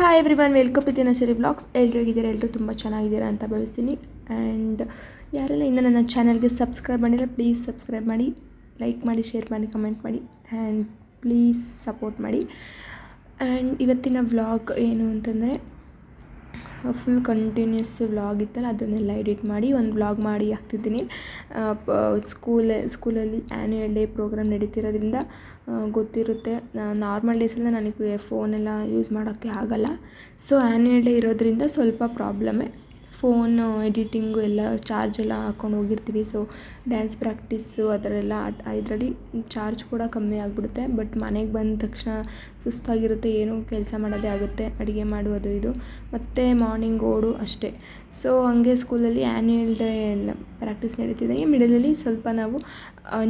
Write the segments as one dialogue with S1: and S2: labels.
S1: Hi every one welcome to ದಿನಸರಿ blogs ಎಲ್ಲರೂ ಹೇಗಿದ್ದೀರಾ? ಎಲ್ಲರೂ ತುಂಬ ಚೆನ್ನಾಗಿದ್ದೀರಾ ಅಂತ ಭಾವಿಸ್ತೀನಿ. ಆ್ಯಂಡ್ ಯಾರೆಲ್ಲ ಇನ್ನೂ ನನ್ನ ಚಾನಲ್ಗೆ ಸಬ್ಸ್ಕ್ರೈಬ್ ಮಾಡಿಲ್ಲ ಪ್ಲೀಸ್ ಸಬ್ಸ್ಕ್ರೈಬ್ ಮಾಡಿ ಲೈಕ್ ಮಾಡಿ ಶೇರ್ ಮಾಡಿ ಕಮೆಂಟ್ ಮಾಡಿ ಆ್ಯಂಡ್ ಪ್ಲೀಸ್ ಸಪೋರ್ಟ್ ಮಾಡಿ. ಆ್ಯಂಡ್ ಇವತ್ತಿನ ವ್ಲಾಗ್ ಏನು ಅಂತಂದರೆ ಫುಲ್ ಕಂಟಿನ್ಯೂಸ್ ವ್ಲಾಗ್ ಇತ್ತಲ್ಲ, ಅದನ್ನೆಲ್ಲ ಎಡಿಟ್ ಮಾಡಿ ಒಂದು ವ್ಲಾಗ್ ಮಾಡಿ ಹಾಕ್ತಿದ್ದೀನಿ. ಸ್ಕೂಲ್ ಸ್ಕೂಲಲ್ಲಿ ಆ್ಯನ್ಯುಯಲ್ ಡೇ ಪ್ರೋಗ್ರಾಮ್ ನಡೀತಿರೋದ್ರಿಂದ ಗೊತ್ತಿರುತ್ತೆ. ನಾರ್ಮಲ್ ಡೇಸಲ್ಲಿ ನನಗೆ ಫೋನೆಲ್ಲ ಯೂಸ್ ಮಾಡೋಕ್ಕೆ ಆಗಲ್ಲ. ಸೊ ಆ್ಯನ್ಯುಯಲ್ ಡೇ ಇರೋದ್ರಿಂದ ಸ್ವಲ್ಪ ಪ್ರಾಬ್ಲಮ್ಮೇ ಫೋನ್ ಎಡಿಟಿಂಗು ಎಲ್ಲ ಚಾರ್ಜ್ ಎಲ್ಲ ಹಾಕ್ಕೊಂಡು ಹೋಗಿರ್ತೀವಿ. ಸೊ ಡ್ಯಾನ್ಸ್ ಪ್ರಾಕ್ಟೀಸು ಅದರೆಲ್ಲ ಇದರಲ್ಲಿ ಚಾರ್ಜ್ ಕೂಡ ಕಮ್ಮಿ ಆಗಿಬಿಡುತ್ತೆ. ಬಟ್ ಮನೆಗೆ ಬಂದ ತಕ್ಷಣ ಸುಸ್ತಾಗಿರುತ್ತೆ, ಏನೂ ಕೆಲಸ ಮಾಡೋದೇ ಆಗುತ್ತೆ, ಅಡುಗೆ ಮಾಡುವುದು ಇದು. ಮತ್ತು ಮಾರ್ನಿಂಗ್ ಓಡು ಅಷ್ಟೇ. ಸೊ ಹಂಗೆ ಸ್ಕೂಲಲ್ಲಿ ಆ್ಯನ್ಯುಯಲ್ ಡೇ ಎಲ್ಲ ಪ್ರಾಕ್ಟೀಸ್ ನಡೀತಿದ್ದಂಗೆ ಮಿಡಲಲ್ಲಿ ಸ್ವಲ್ಪ ನಾವು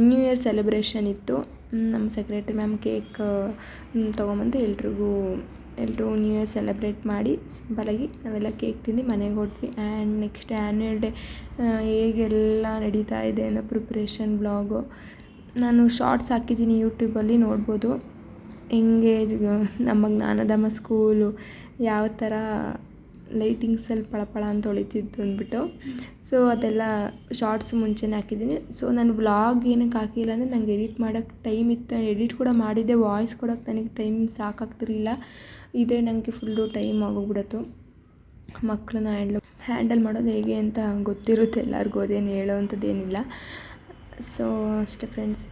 S1: ನ್ಯೂ ಇಯರ್ ಸೆಲೆಬ್ರೇಷನ್ ಇತ್ತು. ನಮ್ಮ ಸೆಕ್ರೆಟ್ರಿ ಮ್ಯಾಮ್ ಕೇಕ್ ತೊಗೊಂಬಂದು ಎಲ್ರಿಗೂ ಎಲ್ಲರೂ ನ್ಯೂ ಇಯರ್ ಸೆಲೆಬ್ರೇಟ್ ಮಾಡಿ ಸಿಂಪಲಾಗಿ ನಾವೆಲ್ಲ ಕೇಕ್ ತಿಂದು ಮನೆಗೆ ಹೊರಟ್ವಿ ಆ್ಯಂಡ್ ನೆಕ್ಸ್ಟ್ ಆ್ಯನ್ಯಲ್ ಡೇ ಹೇಗೆಲ್ಲ ನಡೀತಾ ಇದೆ ಅನ್ನೋ ಪ್ರಿಪ್ರೇಷನ್ ಬ್ಲಾಗು ನಾನು ಶಾರ್ಟ್ಸ್ ಹಾಕಿದ್ದೀನಿ ಯೂಟ್ಯೂಬಲ್ಲಿ ನೋಡ್ಬೋದು. ಹೆಂಗೆ ನಮ್ಮ ಜ್ಞಾನಧಾಮ ಸ್ಕೂಲು ಯಾವ ಥರ ಲೈಟಿಂಗ್ಸಲ್ಲಿ ಪಳಪಳ ಅಂತ ಹೊಳಿತಿತ್ತು ಅಂದ್ಬಿಟ್ಟು. ಸೊ ಅದೆಲ್ಲ ಶಾರ್ಟ್ಸ್ ಮುಂಚೆನೇ ಹಾಕಿದ್ದೀನಿ. ಸೊ ನಾನು ವ್ಲಾಗ್ ಏನಕ್ಕೆ ಹಾಕಿಲ್ಲ ಅಂದರೆ ನಂಗೆ ಎಡಿಟ್ ಮಾಡೋಕ್ಕೆ ಟೈಮ್ ಇತ್ತು. ಎಡಿಟ್ ಕೂಡ ಮಾಡಿದ್ದೆ, ವಾಯ್ಸ್ ಕೊಡೋಕ್ಕೆ ನನಗೆ ಟೈಮ್ ಸಾಕಾಗ್ತಿರ್ಲಿಲ್ಲ. ಇದೇ ನನಗೆ ಫುಲ್ಲು ಟೈಮ್ ಆಗೋಗ್ಬಿಡತ್ತು ಮಕ್ಕಳನ್ನ ಹ್ಯಾಂಡ್ಲ್, ಹ್ಯಾಂಡಲ್ ಮಾಡೋದು ಹೇಗೆ ಅಂತ ಗೊತ್ತಿರುತ್ತೆ ಎಲ್ಲರಿಗೂ, ಅದೇನು ಹೇಳೋವಂಥದ್ದು ಏನಿಲ್ಲ ಸೊ ಅಷ್ಟೇ friends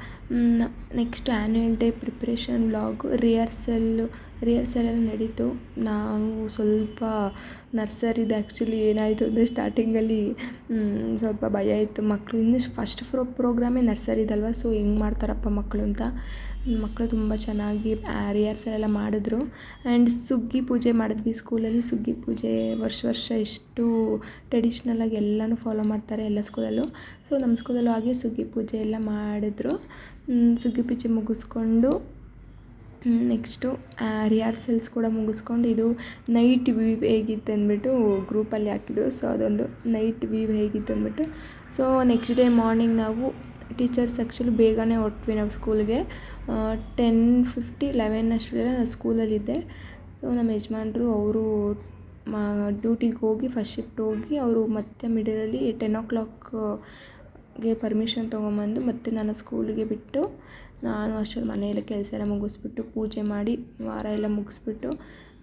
S1: next annual day preparation vlog rehearsal rehearsal ಎಲ್ಲ ನಡೀತು. ನಾವು ಸ್ವಲ್ಪ ನರ್ಸರಿದು ಆ್ಯಕ್ಚುಲಿ ಏನಾಯಿತು ಅಂದರೆ ಸ್ಟಾರ್ಟಿಂಗಲ್ಲಿ ಸ್ವಲ್ಪ ಭಯ ಇತ್ತು ಮಕ್ಕಳು ಇನ್ನು ಫಸ್ಟ್ ಫ್ರೋ ಪ್ರೋಗ್ರಾಮೇ ನರ್ಸರಿದಲ್ವ ಸೊ ಹೆಂಗೆ ಮಾಡ್ತಾರಪ್ಪ ಮಕ್ಕಳು ಅಂತ. ಮಕ್ಕಳು ತುಂಬ ಚೆನ್ನಾಗಿ ರಿಹರ್ಸಲ್ ಎಲ್ಲ ಮಾಡಿದ್ರು. ಆ್ಯಂಡ್ ಸುಗ್ಗಿ ಪೂಜೆ ಮಾಡಿದ್ವಿ ಸ್ಕೂಲಲ್ಲಿ. ಸುಗ್ಗಿ ಪೂಜೆ ವರ್ಷ ವರ್ಷ ಎಷ್ಟು ಟ್ರೆಡಿಷ್ನಲಾಗಿ ಎಲ್ಲನೂ ಫಾಲೋ ಮಾಡ್ತಾರೆ ಎಲ್ಲ ಸ್ಕೂಲಲ್ಲೂ. ಸೊ ನಮ್ಮ ಸ್ಕೂಲಲ್ಲೂ ಹಾಗೆ ಸುಗ್ಗಿ ಪೂಜೆ ಎಲ್ಲ ಮಾಡಿದ್ರು. ಸುಗ್ಗಿ ಪೂಜೆ ಮುಗಿಸ್ಕೊಂಡು ನೆಕ್ಸ್ಟು ರಿಹರ್ಸಲ್ಸ್ ಕೂಡ ಮುಗಿಸ್ಕೊಂಡು ಇದು ನೈಟ್ ವ್ಯೂ ಹೇಗಿತ್ತು ಅಂದ್ಬಿಟ್ಟು ಗ್ರೂಪಲ್ಲಿ ಹಾಕಿದ್ರು. ಸೊ ಅದೊಂದು ನೈಟ್ ವ್ಯೂ ಹೇಗಿತ್ತು ಅಂದ್ಬಿಟ್ಟು. ಸೊ ನೆಕ್ಸ್ಟ್ ಡೇ ಮಾರ್ನಿಂಗ್ ನಾವು ಟೀಚರ್ಸ್ ಆ್ಯಕ್ಚುಲಿ ಬೇಗನೆ ಹೊರಟ್ವಿ ನಾವು ಸ್ಕೂಲ್ಗೆ. ಟೆನ್ ಫಿಫ್ಟಿ ಲೆವೆನ್ ಅಷ್ಟರಲ್ಲೇ ನಾನು ಸ್ಕೂಲಲ್ಲಿದ್ದೆ. ಸೊ ನಮ್ಮ ಯಜಮಾನ್ರು ಅವರು ಮಾ ಡ್ಯೂಟಿಗೆ ಹೋಗಿ ಫಸ್ಟ್ ಶಿಫ್ಟ್ ಹೋಗಿ ಅವರು ಮತ್ತೆ ಮಿಡಲಲ್ಲಿ ಟೆನ್ ಓ ಕ್ಲಾಕ್ಗೆ ಪರ್ಮಿಷನ್ ತೊಗೊಂಬಂದು ಮತ್ತೆ ನಾನು ಸ್ಕೂಲಿಗೆ ಬಿಟ್ಟು ನಾನು ಅಷ್ಟರಲ್ಲಿ ಮನೆಯಲ್ಲಿ ಕೆಲಸ ಎಲ್ಲ ಮುಗಿಸ್ಬಿಟ್ಟು ಪೂಜೆ ಮಾಡಿ ವಾರ ಎಲ್ಲ ಮುಗಿಸ್ಬಿಟ್ಟು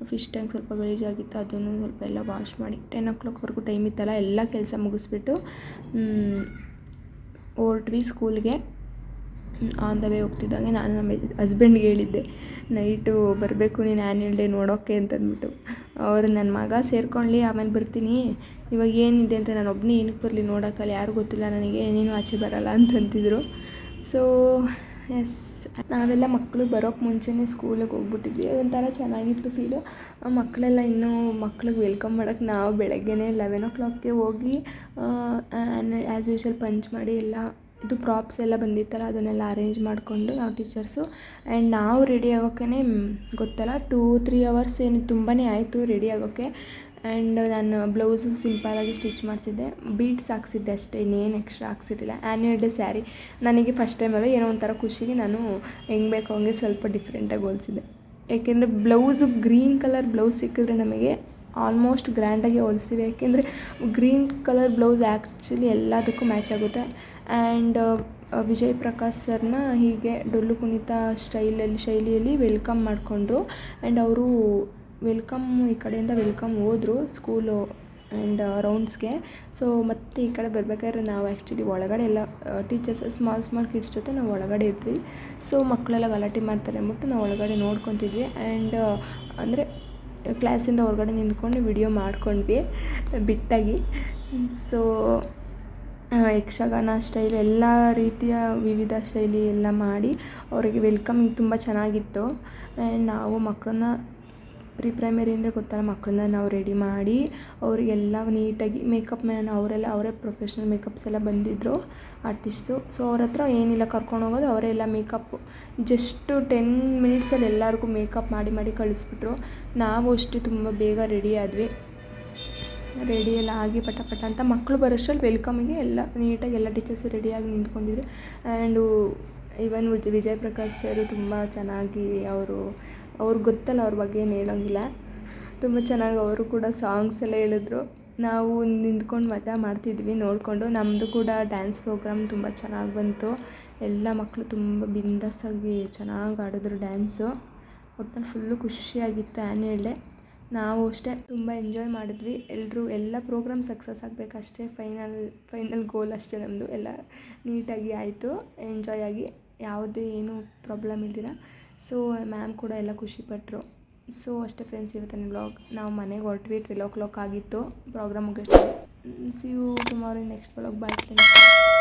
S1: ಫಿಶ್ ಟ್ಯಾಂಕ್ ಸ್ವಲ್ಪ ಗಲೀಜಾಗಿತ್ತು ಅದನ್ನು ಸ್ವಲ್ಪ ಎಲ್ಲ ವಾಶ್ ಮಾಡಿ ಟೆನ್ ಓ ಕ್ಲಾಕ್ವರೆಗೂ ಟೈಮ್ ಇತ್ತಲ್ಲ ಎಲ್ಲ ಕೆಲಸ ಮುಗಿಸ್ಬಿಟ್ಟು ಹೊರಟ್ವಿ ಸ್ಕೂಲ್ಗೆ. ಆನ್ ದ ವೇ ಹೋಗ್ತಿದ್ದಂಗೆ ನಾನು ನಮ್ಮ ಹಸ್ಬೆಂಡ್ಗೆ ಹೇಳಿದ್ದೆ, ನೈಟು ಬರಬೇಕು, ನೀನು ಆ್ಯನ್ಯುವಲ್ ಡೇ ನೋಡೋಕ್ಕೆ ಅಂತಂದ್ಬಿಟ್ಟು. ಅವರು ನನ್ನ ಮಗ ಸೇರ್ಕೊಳ್ಳಿ ಆಮೇಲೆ ಬರ್ತೀನಿ. ಇವಾಗ ಏನಿದೆ ಅಂತ ನಾನು ಒಬ್ಬನೇ ಏನಕ್ಕೆ ಬರಲಿ ನೋಡೋಕ್ಕಲ್ಲಿ ಯಾರು ಗೊತ್ತಿಲ್ಲ ನನಗೆ ಏನೇನು ಆಚೆ ಬರಲ್ಲ ಅಂತಂತಿದ್ರು. ಸೊ ಎಸ್ ನಾವೆಲ್ಲ ಮಕ್ಕಳು ಬರೋಕ್ಕೆ ಮುಂಚೆನೇ ಸ್ಕೂಲಿಗೆ ಹೋಗ್ಬಿಟ್ಟಿದ್ವಿ. ಅದೊಂಥರ ಚೆನ್ನಾಗಿತ್ತು ಫೀಲು ಮಕ್ಕಳೆಲ್ಲ ಇನ್ನೂ ಮಕ್ಳಿಗೆ ವೆಲ್ಕಮ್ ಮಾಡೋಕ್ಕೆ ನಾವು ಬೆಳಗ್ಗೆನೇ ಲೆವೆನ್ ಓ ಕ್ಲಾಕ್ಗೆ ಹೋಗಿ ಆ್ಯಸ್ ಯೂಶ್ವಲ್ ಪಂಚ್ ಮಾಡಿ ಎಲ್ಲ ಇದು ಪ್ರಾಪ್ಸ್ ಎಲ್ಲ ಬಂದಿತ್ತಲ್ಲ, ಅದನ್ನೆಲ್ಲ ಅರೇಂಜ್ ಮಾಡಿಕೊಂಡು ನಾವು ಟೀಚರ್ಸು ಆ್ಯಂಡ್ ನಾವು ರೆಡಿ ಆಗೋಕ್ಕೇ ಗೊತ್ತಲ್ಲ ಟೂ ತ್ರೀ ಅವರ್ಸ್ ಏನು ತುಂಬಾ ಆಯಿತು ರೆಡಿ ಆಗೋಕ್ಕೆ ಆ್ಯಂಡ್ ನಾನು ಬ್ಲೌಸು ಸಿಂಪಲಾಗಿ ಸ್ಟಿಚ್ ಮಾಡಿಸಿದ್ದೆ. ಬೀಡ್ಸ್ ಹಾಕ್ಸಿದ್ದೆ ಅಷ್ಟೇ, ಇನ್ನೇನು ಎಕ್ಸ್ಟ್ರಾ ಹಾಕ್ಸಿರಲಿಲ್ಲ. ಆ್ಯನ್ಯುವಲ್ ಡೇ ಸ್ಯಾರಿ ನನಗೆ ಫಸ್ಟ್ ಟೈಮ್ ಅಲ್ಲ ಏನೋ ಒಂಥರ ಖುಷಿಗೆ ನಾನು ಹೆಂಗೆ ಬೇಕೋ ಹಂಗೆ ಸ್ವಲ್ಪ ಡಿಫ್ರೆಂಟಾಗಿ ಹೋಲಿಸಿದ್ದೆ. ಏಕೆಂದರೆ ಬ್ಲೌಸು ಗ್ರೀನ್ ಕಲರ್ ಬ್ಲೌಸ್ ಸಿಕ್ಕಿದ್ರೆ ನಮಗೆ ಆಲ್ಮೋಸ್ಟ್ ಗ್ರ್ಯಾಂಡಾಗಿ ಹೊಲಿಸ್ತೀವಿ ಯಾಕೆಂದರೆ ಗ್ರೀನ್ ಕಲರ್ ಬ್ಲೌಸ್ ಆ್ಯಕ್ಚುಲಿ ಎಲ್ಲದಕ್ಕೂ ಮ್ಯಾಚ್ ಆಗುತ್ತೆ. ಆ್ಯಂಡ್ ವಿಜಯ್ ಪ್ರಕಾಶ್ ಸರ್ನ ಹೀಗೆ ಡೊಳ್ಳು ಕುಣಿತ ಸ್ಟೈಲಲ್ಲಿ, ಶೈಲಿಯಲ್ಲಿ ವೆಲ್ಕಮ್ ಮಾಡಿಕೊಂಡ್ರು. ಆ್ಯಂಡ್ ಅವರು ವೆಲ್ಕಮ್, ಈ ಕಡೆಯಿಂದ ವೆಲ್ಕಮ್ ಹೋದರು ಸ್ಕೂಲು ಆ್ಯಂಡ್ ರೌಂಡ್ಸ್ಗೆ. ಸೊ, ಮತ್ತೆ ಈ ಕಡೆ ಬರಬೇಕಾದ್ರೆ ನಾವು ಆ್ಯಕ್ಚುಲಿ ಒಳಗಡೆ ಎಲ್ಲ ಟೀಚರ್ಸ್, ಸ್ಮಾಲ್ ಸ್ಮಾಲ್ ಕಿಡ್ಸ್ ಜೊತೆ ನಾವು ಒಳಗಡೆ ಇದ್ವಿ. ಸೊ, ಮಕ್ಕಳೆಲ್ಲ ಗಲಾಟೆ ಮಾಡ್ತಾರೆ ಅಂದ್ಬಿಟ್ಟು ನಾವು ಒಳಗಡೆ ನೋಡ್ಕೊತಿದ್ವಿ. ಆ್ಯಂಡ್ ಅಂದರೆ ಕ್ಲಾಸಿಂದ ಹೊರಗಡೆ ನಿಂತ್ಕೊಂಡು ವಿಡಿಯೋ ಮಾಡ್ಕೊಂಡ್ವಿ, ಬಿಟ್ಟಾಗಿ. ಸೊ ಯಕ್ಷಗಾನ ಸ್ಟೈಲ್ ಎಲ್ಲ ರೀತಿಯ ವಿವಿಧ ಶೈಲಿ ಎಲ್ಲ ಮಾಡಿ, ಅವರಿಗೆ ವೆಲ್ಕಮಿಂಗ್ ತುಂಬ ಚೆನ್ನಾಗಿತ್ತು. ಆ್ಯಂಡ್ ನಾವು ಮಕ್ಕಳನ್ನ ಪ್ರಿ ಪ್ರೈಮರಿ ಅಂದರೆ ಗೊತ್ತಲ್ಲ, ಮಕ್ಕಳನ್ನ ನಾವು ರೆಡಿ ಮಾಡಿ ಅವರಿಗೆಲ್ಲ ನೀಟಾಗಿ ಮೇಕಪ್ ಮ್ಯಾನ್ ಅವರೆಲ್ಲ, ಅವರೇ ಪ್ರೊಫೆಷ್ನಲ್ ಮೇಕಪ್ಸ್ ಎಲ್ಲ ಬಂದಿದ್ದರು ಆರ್ಟಿಸ್ಟು ಸೊ ಅವ್ರ ಹತ್ರ ಏನಿಲ್ಲ, ಕರ್ಕೊಂಡು ಹೋಗೋದು ಅವರೇ ಎಲ್ಲ ಮೇಕಪ್ ಜಸ್ಟು ಟೆನ್ ಮಿನಿಟ್ಸಲ್ಲಿ ಎಲ್ಲರಿಗೂ ಮೇಕಪ್ ಮಾಡಿ ಮಾಡಿ ಕಳಿಸ್ಬಿಟ್ರು. ನಾವು ಅಷ್ಟೇ ತುಂಬ ಬೇಗ ರೆಡಿ ಆದ್ವಿ. ರೆಡಿ ಎಲ್ಲ ಆಗಿ ಪಟ ಪಟ ಅಂತ ಮಕ್ಕಳು ಬರೋಷ್ಟರಲ್ಲಿ ವೆಲ್ಕಮಿಗೆ ಎಲ್ಲ ನೀಟಾಗಿ ಎಲ್ಲ ಟೀಚರ್ಸು ರೆಡಿಯಾಗಿ ನಿಂತ್ಕೊಂಡಿದ್ರು. And even Vijay Prakash sir ತುಂಬ ಚೆನ್ನಾಗಿ ಅವರು ಅವ್ರಿಗೆ ಗೊತ್ತಲ್ಲ ಅವ್ರ ಬಗ್ಗೆ ಏನು ಹೇಳೋಂಗಿಲ್ಲ. ತುಂಬ ಚೆನ್ನಾಗಿ ಅವರು ಕೂಡ ಸಾಂಗ್ಸ್ ಎಲ್ಲ ಹೇಳಿದ್ರು. ನಾವು ನಿಂತ್ಕೊಂಡು ಮಜಾ ಮಾಡ್ತಿದ್ವಿ ನೋಡಿಕೊಂಡು. ನಮ್ಮದು ಕೂಡ ಡ್ಯಾನ್ಸ್ ಪ್ರೋಗ್ರಾಮ್ ತುಂಬ ಚೆನ್ನಾಗಿ ಬಂತು. ಎಲ್ಲ ಮಕ್ಕಳು ತುಂಬ ಬಿಂದಾಸಾಗಿ ಚೆನ್ನಾಗಿ ಆಡಿದ್ರು ಡ್ಯಾನ್ಸು ಒಟ್ಟು ಫುಲ್ಲು ಖುಷಿಯಾಗಿತ್ತು ಆ್ಯನ್ಯುವಲ್ ಡೇ ನಾವು ಅಷ್ಟೇ ತುಂಬ ಎಂಜಾಯ್ ಮಾಡಿದ್ವಿ. ಎಲ್ಲರೂ ಎಲ್ಲ ಪ್ರೋಗ್ರಾಮ್ ಸಕ್ಸಸ್ ಆಗಬೇಕಷ್ಟೇ. ಫೈನಲ್ ಫೈನಲ್ ಗೋಲ್ ಅಷ್ಟೇ ನಮ್ಮದು ಎಲ್ಲ ನೀಟಾಗಿ ಆಯಿತು. ಎಂಜಾಯ್ ಆಗಿ. ಯಾವುದೇ ಏನೂ ಪ್ರಾಬ್ಲಮ್ ಇಲ್ದಿರ. ಸೊ ಮ್ಯಾಮ್ ಕೂಡ ಎಲ್ಲ ಖುಷಿಪಟ್ಟರು ಸೊ ಅಷ್ಟೇ ಫ್ರೆಂಡ್ಸ್ ಇವತ್ತಿನ ಬ್ಲಾಗ್ ನಾವು ಮನೆಗೆ ಹೊರಟ್ವಿ ಟ್ವೆಲ್ ಓ ಕ್ಲಾಕ್ ಆಗಿತ್ತು program ಮುಗಿಸ್ತೀವಿ see you tomorrow next blog bye friends